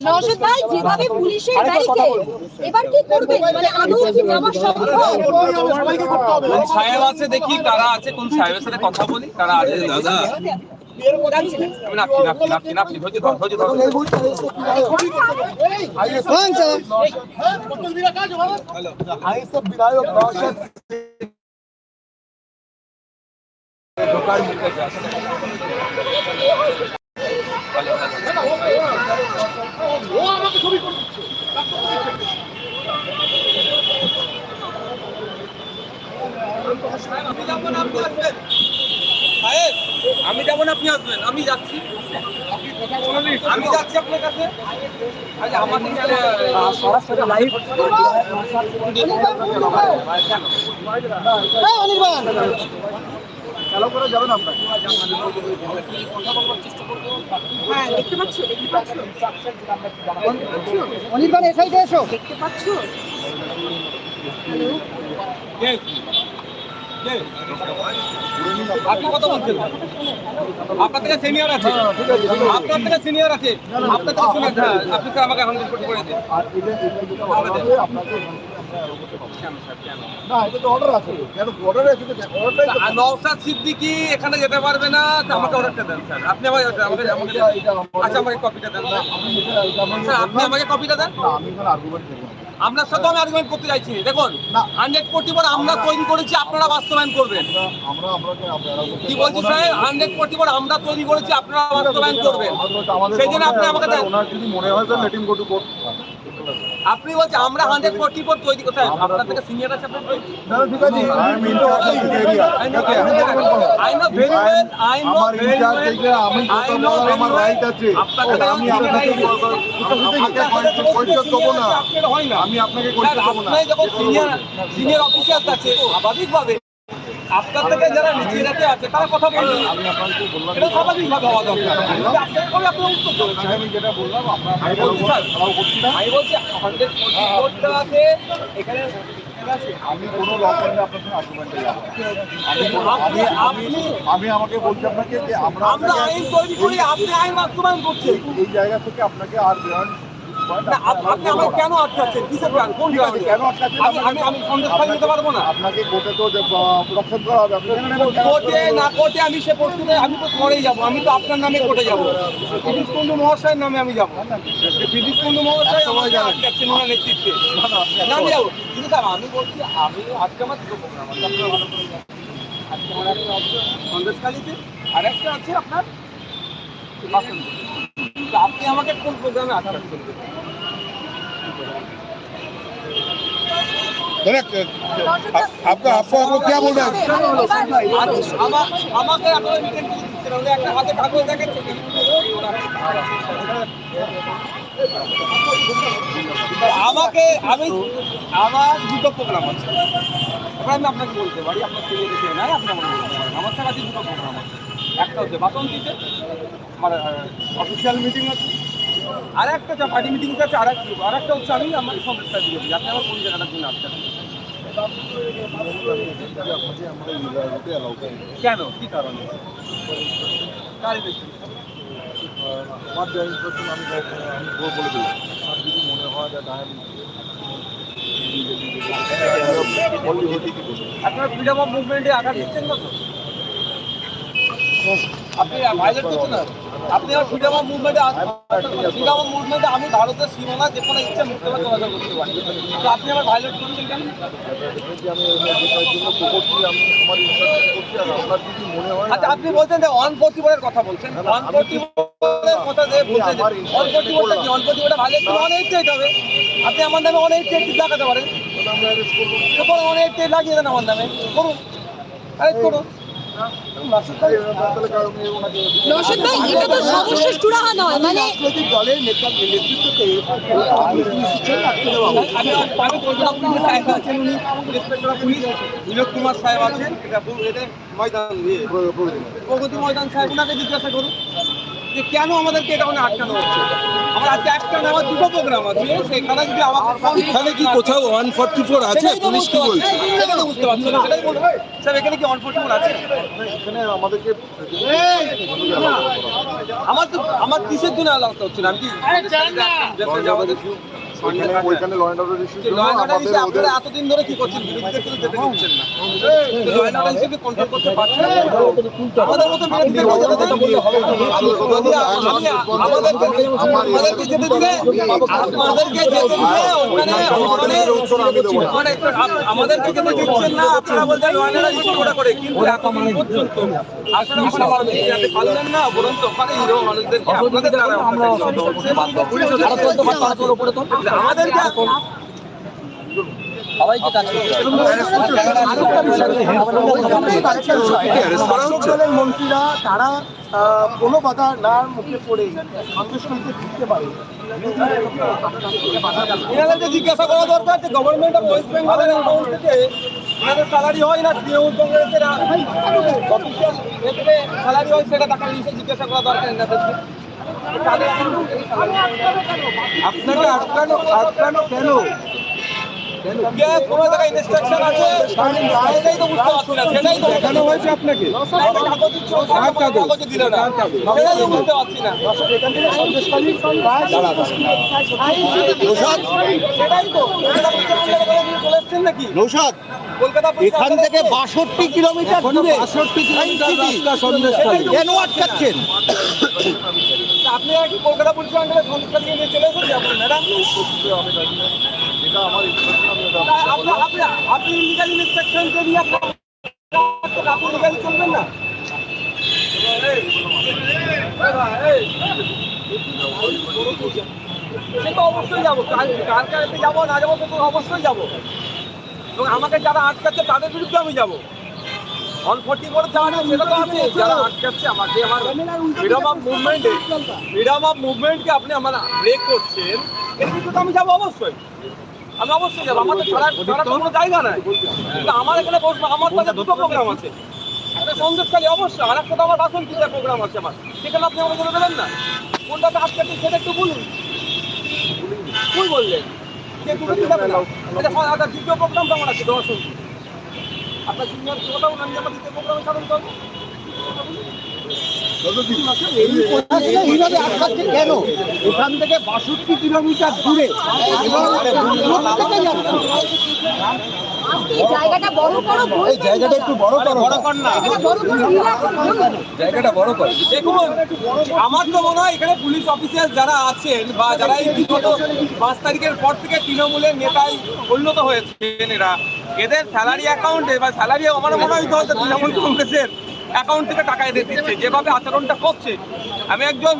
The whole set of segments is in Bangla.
নওশাদ ভাই যেভাবে পুলিশের ব্যারিকেড এবার কি করবেন? মানে আদৌ কি যাওয়া সম্ভব? সাহেব আছে দেখি কারা আছে কোন সাহেবের সাথে কথা বলি কারা আছে দাদা নাপছি নাপছি নাপছি ধৈর্য ধর ধৈর্য ধর ঢোকার মুখে যাচ্ছে। আমি যাব না আপনি আসবেন সাহেব আমি যাব না আপনি আসবেন আমি যাচ্ছি। আমি যাচ্ছি আপনার কাছে। আরে আমাকে সরাসরি লাইভ হ্যাঁ দেখতে পাচ্ছ দেখতে পাচ্ছ। অনির্বাণ এ সাইডে এসো। দেখতে পাচ্ছ আপনি কথা বলছেন? আপনার থেকে সিনিয়র আছে। আপনার থেকে সিনিয়র আছে। আপনার থেকে শুনে হ্যাঁ আপনি স্যার আমাকে হান্ড্রেড কোটি করে দিন আছে। আছে। সিদ্দিকি এখানে যেতে পারবে না আমাকে অর্ডারটা দেন স্যার। আপনি আমাকে আচ্ছা আমাকে কপিটা দেন স্যার। আপনি আমাকে কপিটা দেন? আমি আর্গুমেন্ট আপনার সাথে আমি আর্গুমেন্ট করতে চাইছি দেখুন। হান্ড্রেড কোটি বার আমরা তৈরি করেছি আপনারা বাস্তবায়ন করবেন। আমরা কি বলছি স্যার? হান্ড্রেড কোটি বার আমরা তৈরি করেছি আপনারা বাস্তবায়ন করবেন। সেই জন্য আপনি আমাকে মনে হয় আপনি বলছেন আমরা হান্ড্রেড পর তৈরি করতে আপনার থেকে সিনিয়র আছে আপনার ঠিক আই আমার আমি. রাইট আছে। আপনাকে কৈফিয়ত দেবো না। আমি আপনাকে কৈফিয়ত দেবো না। আপনার যখন সিনিয়র সিনিয়র অফিসার আছে স্বাভাবিকভাবে। আপনার থেকে যারা নিচে আছে তারা কথা আমি আপনাকে বললাম এটা স্বাভাবিকভাবে হওয়া দরকার। আপনার করে আপনার উত্তর দেবেন। আমি যেটা বললাম আমি বলছি স্যার, আমরাও করছি না। আমি বলছি হান্ড্রেড কোটি কোটি এখানে ঠিক আছে। আমি কোনো ল পয়েন্টে আপনার সঙ্গে আর্গুমেন্টে যাব আমি আমি আমি আমি আমাকে বলছি আপনাকে যে আমরা আইন তৈরি করি আপনি আইন বাস্তবায়ন করছেন। এই জায়গা থেকে আপনাকে আর বিয়ন্ড আপনি আমাকে কেন আটকাচ্ছেন? কিসের প্ল্যান কোন আটকাচ্ছেন? আমি আমি আমি সন্দেশ খাই নিতে পারব না। আপনাকে কোর্টে তো করা হবে কোর্টে? না কোর্টে আমি সে প্রশ্নে আমি তো পরেই যাব আমি তো আপনার নামে কোর্টে যাব। বিদ্যুৎ কুণ্ডু মহাশয়ের নামে আমি যাব। বিদ্যুৎ কুণ্ডু মহাশয় আমাকে আটকাচ্ছেন ওনার নেতৃত্বে। না আমি যাব। কিন্তু স্যার আমি বলছি আমি আজকে আমার দুটো প্রোগ্রাম আছে আপনারা ভালো করে আজকে আমার একটা আছে সন্দেশখালিতে আর একটা আছে আপনার আপনি আমাকে কোন প্রোগ্রামে আটকাচ্ছেন? আপনার আপনার কে বলবেন আমাকে একটা আমাকে, আমি, আমার দুটো প্রোগ্রাম আছে। আমি আপনাকে বলতে পারি, আপনার ছেলে দেখে নাই আপনি আমার বলতে পারেন। আমার স্যার দুটো প্রোগ্রাম আছে। একটা হচ্ছে বাসন্তীতে, আমার অফিসিয়াল মিটিং আছে। আর একটা হচ্ছে পার্টি মিটিং আছে আর আর একটা হচ্ছে আমি আমার সমস্যা দিয়ে দিই। আপনি আমার কোন জায়গাটার জন্য আসছেন কেন? কি কারণে? যা আমি আর মনে হয় যে আপনার ফ্রিডম অফ মুভমেন্টে আঘাত দিচ্ছেন না তো আপনি ভাইলেট করছেন না? আপনি আর ফ্রিডম অফ মুভমেন্টে ফ্রিডম অফ মুভমেন্টে আমি ভারতের সীমানা যে কোনো ইচ্ছে মুক্ত চলাচল করতে পারি। তো আপনি আমার ভাইলেট করছেন কেন? আমার আচ্ছা আপনি বলছেন যে অন প্রতিবারের কথা বলছেন। অন প্রতিবারের কথা যে বলছেন অন প্রতিবারটা কি? অন প্রতিবারটা ভাইলেট করে অনেক টেট হবে। আপনি আমার নামে অনেক টেট লাগাতে পারেন। আমরা অনেক টেট লাগিয়ে দেন আমার নামে। করুন। আরে করুন। ওনাকে ভাই এটা তো সর্বশেষ চূড়াহা নয় মানে দলের নেতা নেতৃত্বকে বিনোদ কুমার সাহেব আছেন এটা ময়দান ইয়ে, প্রগতি ময়দান সাহেব ওনাকে জিজ্ঞাসা করুন যে কেন আমাদেরকে এটা মানে আটকানো হচ্ছে আমার আজকে একটা দুটো প্রোগ্রাম আছে সেখানে যদি আমাকে এখানে কি কোথাও ওয়ান ফর্টি ফোর আছে তো পুলিশ কি বুঝতে বলছে পারছি তো বুঝতে পারছি না, সেটাই বলব। স্যার এখানে কি ফোর্টি আছে এখানে আমাদেরকে আমার তো আমার কিসের জন্য আলাদা হচ্ছে না আমি কি যাওয়া দেখি ওইখানে ওইখানে ল অ্যান্ড অর্ডার ইস্যুর জন্য লয়েন অর্ডার আমাদের আপনারা এতদিন ধরে কি করছেন বিরোধীদের কিন্তু যেতে দিচ্ছেন না লয়েন অর্ডার হিসেবে কন্ট্রোল করতে পারছেন না আমাদের মতো বিরোধীদের মধ্যে যেতে বললে হবে যদি আমি আমাদেরকে আমাদেরকে যেতে দিলে আমাদেরকে যেতে দিলে ওখানে ওখানে মানে আমাদেরকে যেতে দিচ্ছেন না আপনারা বলছেন লয়েন অর্ডার ইস্যু করে করে কিন্তু এতদিন পর্যন্ত আপনারা ওখানে পারবেন যাতে পারলেন না বরঞ্চ ওখানে হিরো মানুষদেরকে আপনাদের দ্বারা পুলিশ আমাদেরকে মন্ত্রীরা তারা কোনো বাধা না মুখে পড়ে সন্দেশকারীকে ফিরতে পারে এনাদেরকে জিজ্ঞাসা করা দরকার যে গভর্নমেন্ট অফ ওয়েস্ট বেঙ্গলের অ্যাকাউন্ট থেকে এনাদের স্যালারি হয় না তৃণমূল কংগ্রেসের অফিসিয়াল স্যালারি হয় সেটা টাকা নিয়ে জিজ্ঞাসা করা দরকার এনাদেরকে আপনাকে আটকানো আটকানো কেন? কোনো জায়গায় ইনস্ট্রাকশন আছে? সেটাই তো বুঝতে পারছি না সেটাই তো দেখানো হয়েছে আপনাকে। কাগজ দিচ্ছিল, কার কাগজ? কাগজে দিল না। সেটাই তো বুঝতে পারছি না। এখান থেকে সেটাই তো নাকি? নৌসাদ এখান বাষট্টি কিলোমিটার দূরে বাষট্টি কিলোমিটার রাস্তা সন্দেশখালী কেন আটকাচ্ছেন? আপনি কি কলকাতা পুলিশের আন্ডারে সংস্কার নিয়ে চলে আপনি ম্যাডাম? যেটা আমার আপনি আপনি চলবেন না? সে তো অবশ্যই যাব। কাল কার কাছে যাব না যাব তো অবশ্যই যাব। এবং আমাকে যারা আটকাচ্ছে তাদের বিরুদ্ধে আমি যাব। অন ফোর্টি করে যাওয়া আমার ফ্রিডম অফ মুভমেন্টে ফ্রিডম মুভমেন্টকে আপনি আমার ব্রেক করছেন, এর বিরুদ্ধে তো আমি যাব অবশ্যই। আমি অবশ্যই যাব। ছাড়া তো কোনো জায়গা নাই। কিন্তু আমার এখানে বসবো, আমার কাছে দুটো প্রোগ্রাম আছে। একটা সন্দেশকালী অবশ্যই। আর একটা তো আমার বাসন পূজার প্রোগ্রাম আছে আমার। সেখানে আপনি আমাকে বলে দেবেন না। কোনটাতে আটকাচ্ছি সেটা একটু বলুন। কই বললেন। কে তুমি কি যাবে না? দ্বিতীয় প্রোগ্রাম আমার আছে দর্শন আপনার সিনিয়র কোথাও আমি আমার প্রোগ্রামে সাধন করব এইভাবে আটকাচ্ছেন কেন? এখান থেকে বাষট্টি কিলোমিটার দূরে। এবং প্রত্যেকেই যাচ্ছে। আজকে এই জায়গাটা বড় করো এই জায়গাটা একটু বড় করো বড় কর না জায়গাটা বড় করো relax করো। জায়গাটা বড় করে দেখুন আমার তো মনে হয় এখানে পুলিশ অফিসার যারা আছেন বা যারা এই বিগত পাঁচ তারিখের পর থেকে তৃণমূলের নেতায় পরিণত হয়েছেন এরা এদের স্যালারি অ্যাকাউন্টে বা স্যালারি আমার মনে হয় হয়তো তৃণমূল কংগ্রেসের অ্যাকাউন্ট থেকে টাকা এদের দিচ্ছে যেভাবে আচরণটা করছে আমি একজন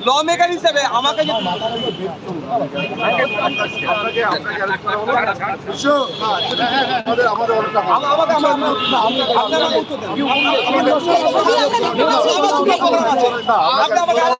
ল মেকার হিসেবে আমাকে যে আপনাকে আপনাকে arrest করা হলো না। আমাদের আমাদের অনেকটা হবে। আমা- আমাকে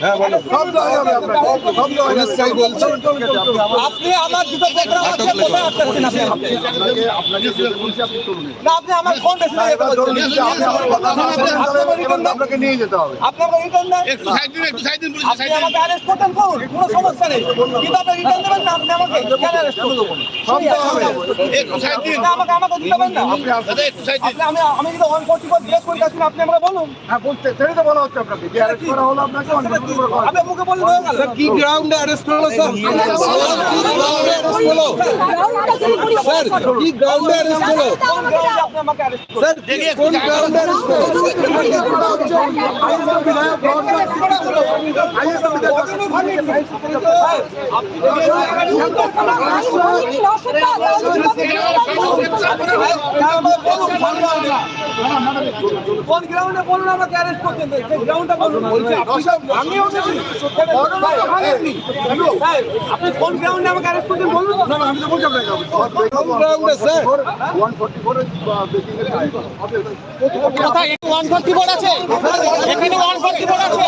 হ্যাঁ আপনি আমার দুটো আছে কোথায় আটকাচ্ছেন আপনি আপনাকে- বলছি, আপনি চলুন। না আপনি আমার ফোন রেসিভ দেন। আমাকে অ্যারেস্ট করতেন কোনো সমস্যা নেই। কিন্তু আপনি রিটার্ন দেবেন না আপনি আমাকে কেন অ্যারেস্ট করবেন সব দেওয়া হবে। না আমাকে আমাকে দিবেন না। আপনি আসুন। আপনি আমি যদি জিজ্ঞেস করি আপনি আপনি আমাকে বলুন। হ্যাঁ বলতে সেটাই তো বলা হচ্ছে আপনাকে। যে অ্যারেস্ট করা হলো আপনাকে আপনি মুখে বললে হয়ে গেল কি গ্রাউন্ডে অ্যারেস্ট হলো স্যার কি গ্রাউন্ডে অ্যারেস্ট হলো স্যার কি গ্রাউন্ডে অ্যারেস্ট হলো আপনি? স্যার কোন গ্রাউন্ডে অ্যারেস্ট হলো কোন গ্রাউন্ডে বলুন আমাকে অ্যারেস্ট করছেন সেই গ্রাউন্ডটা বলুন বলছি আমি আপনি কোন গ্রাউন্ডে আমাকে অ্যারেস্ট করছেন বলুন না আমি তো কোন গ্রাউন্ডে স্যার কোথায় করছি বলুন আসুন আসুন আসুন আসুন আসুন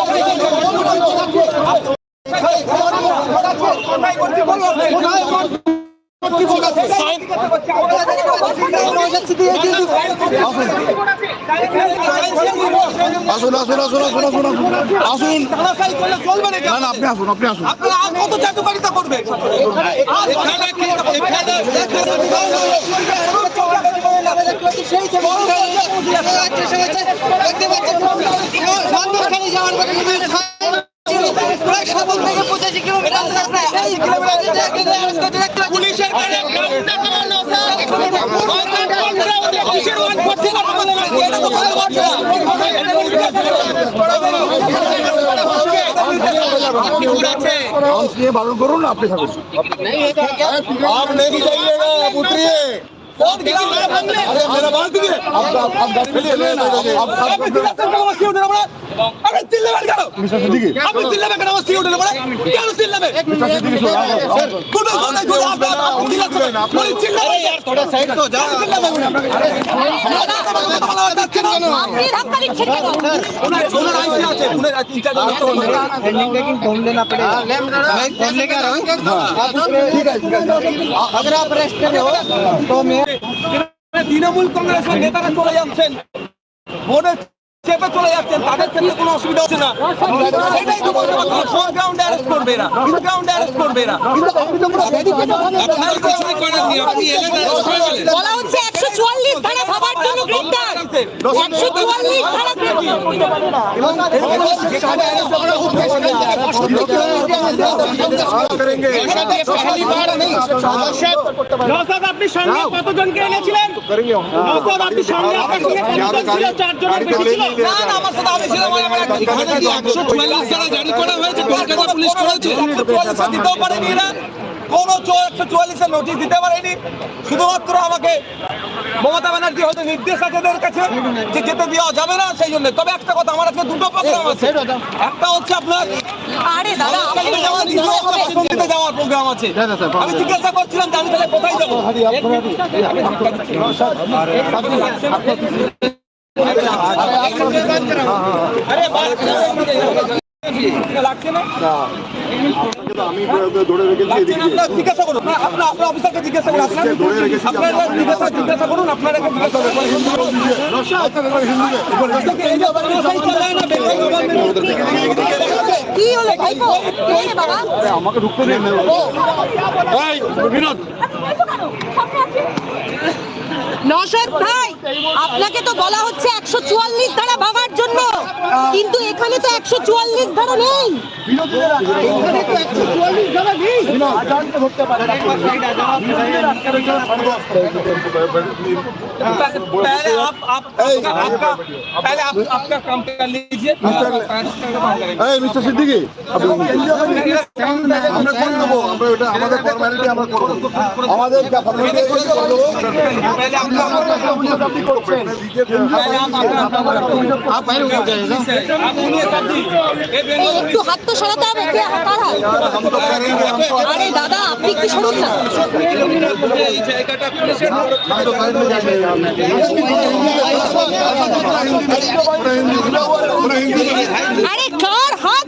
আসুন আসুন তাড়াতাড়ি করলে চলবে না না না আপনি আসুন আপনি আসুন আপনারা আর কত আসুন আসুন আসুন আসুন আসুন। আসুন। না না আপনি আসুন আপনি আসুন। বাচ্চা আছে আউন্স নিয়ে বারণ করুন না আপনি থাকুন आप नहीं और गिरा मेरा भाग ले अरे मेरा भाग दिए अब अब अब चलिए ले ना अब अब दिल्ली से कौन मस्ती उठने पड़ा अरे दिल्ली में करो मिस्टर सिद्दीकी अब दिल्ली में करो मस्ती उठने पड़ा क्या दिल्ली में मिस्टर सिद्दीकी सर गुडो गुडो गुडो आप आप दिल्ली से बोले चिल्ला अरे यार थोड़ा साइड तो जा दिल्ली में अरे ठीक है अगर आप रेस्ट कर रहे हो तो मैं তৃণমূল কংগ্রেসের নেতারা চলে যাচ্ছেন। ভোটের চেপে চলে যাচ্ছেন। তাদের ক্ষেত্রে কোনো অসুবিধা হচ্ছে না। সেটাই তো বলতে পারছি কোন গ্রাউন্ডে অ্যারেস্ট করবে না কোন গ্রাউন্ডে অ্যারেস্ট করবে না আপনারা কিছুই করেননি আপনি এলেন arrest গেলেন বলা হচ্ছে একশো চুয়াল্লিশ ধারা ভাবার জন্য। গ্রেপ্তার একশো চুয়াল্লিশ ধারা গ্রেপ্তার নওশাদ আপনি সঙ্গে কতজনকে এনেছিলেন? নওশাদ আপনি সঙ্গে আপনার সঙ্গে কতজন ছিল? চারজনের বেশি ছিল? না না আমার সাথে আমি ছিলাম আমার একটা এখানে কি একশো চুয়াল্লিশ ধারা জারি করা হয়েছে কলকাতা পুলিশ করেছে। একশো দিতেও পারেনি এরা। কোনো একশো চুয়াল্লিশে নোটিশ দিতে পারেনি। শুধুমাত্র আমাকে মমতা ব্যানার্জি হয়তো নির্দেশ আছে এদের কাছে যে যেতে দেওয়া যাবে না সেই জন্য। তবে একটা কথা আমার আজকে দুটো প্রোগ্রাম আছে। একটা হচ্ছে আপনার আরে দাদা আমাকে যাওয়ার প্রোগ্রাম আছে। আমি জিজ্ঞাসা করছিলাম যে আমি তাহলে কোথায় যাব? আরে আমি ধরে রেখেছি জিজ্ঞাসা করুন। না আপনার আপনার অফিসারকে জিজ্ঞাসা করুন। আপনার আপনার জিজ্ঞাসা জিজ্ঞাসা করুন। আপনারা কি হলো? ভাইপো বাবা? আমাকে ঢুকতে দিন। বিনোদ। নশদ ভাই আপনাকে তো বলা হচ্ছে একশো চুয়াল্লিশ ধারা ভাবার জন্য। কিন্তু এখানে তো একশো চুয়াল্লিশ ধারা নেই। সিদ্দিকি আমরা কোন দেবো ওটা আমাদের ফর্মালিটি আমরা করব। আমাদের যা ফর্মালিটি একটু হাত তো সরাতে হবে কে হাত আরে দাদা আপনি কি সরুন না আরে কার হাত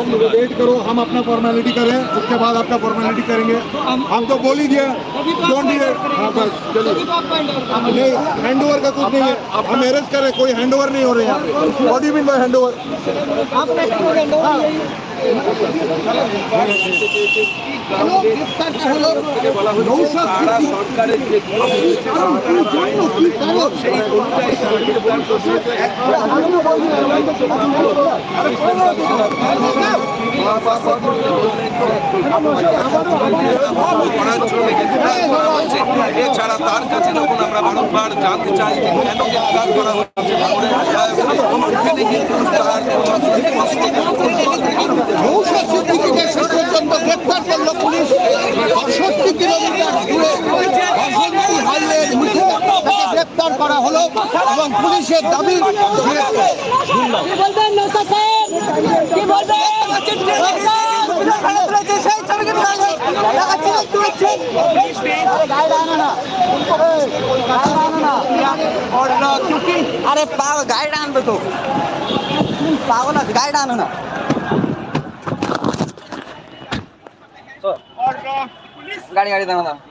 तुम वेट करो हम अपना फॉर्मेलिटी करें उसके बाद आपका फॉर्मेलिटी करेंगे। हम तो बोल ही डोंट डिले हाँ बस चलिए नहीं हैंड ओवर का कुछ नहीं है। हम अरेस्ट करें कोई हैंड ओवर नहीं हो रहे हैं। Body mean by hand over এছাড়া তার কাছে যখন আমরা বারংবার জানতে চাই কেন করা হচ্ছে নৌশাদ সিদ্দিকীকে শেষ পর্যন্ত গ্রেপ্তার করল পুলিশ বাষট্টি কিলোমিটার দূরে বাসন্তী হাইওয়ের মুখে তাকে গ্রেপ্তার করা হলো এবং পুলিশের দাবি আরে গাইড আনবে তো। পাগল না গাইড আনো না। গাড়ি গাড়ি দাঁড়া দাঁড়া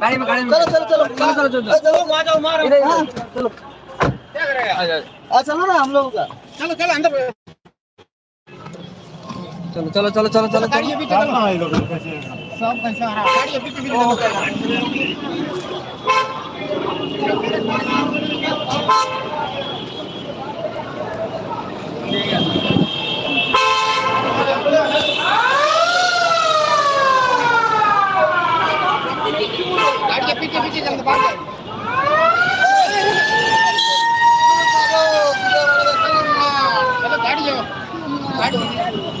गाड़ी में गाड़ी में चलो चलो चलो चलो चलो चलो आ जाओ मारो चलो क्या करेगा चलो ना हम लोगों का चलो चलो अंदर चलो चलो चलो चलो चलो गाड़ी पीछे चलो सब कैसे आ रहा गाड़ी पीछे पीछे चलो पीछे पीछे जल्द भाग गाड़ी जाओ गाड़ी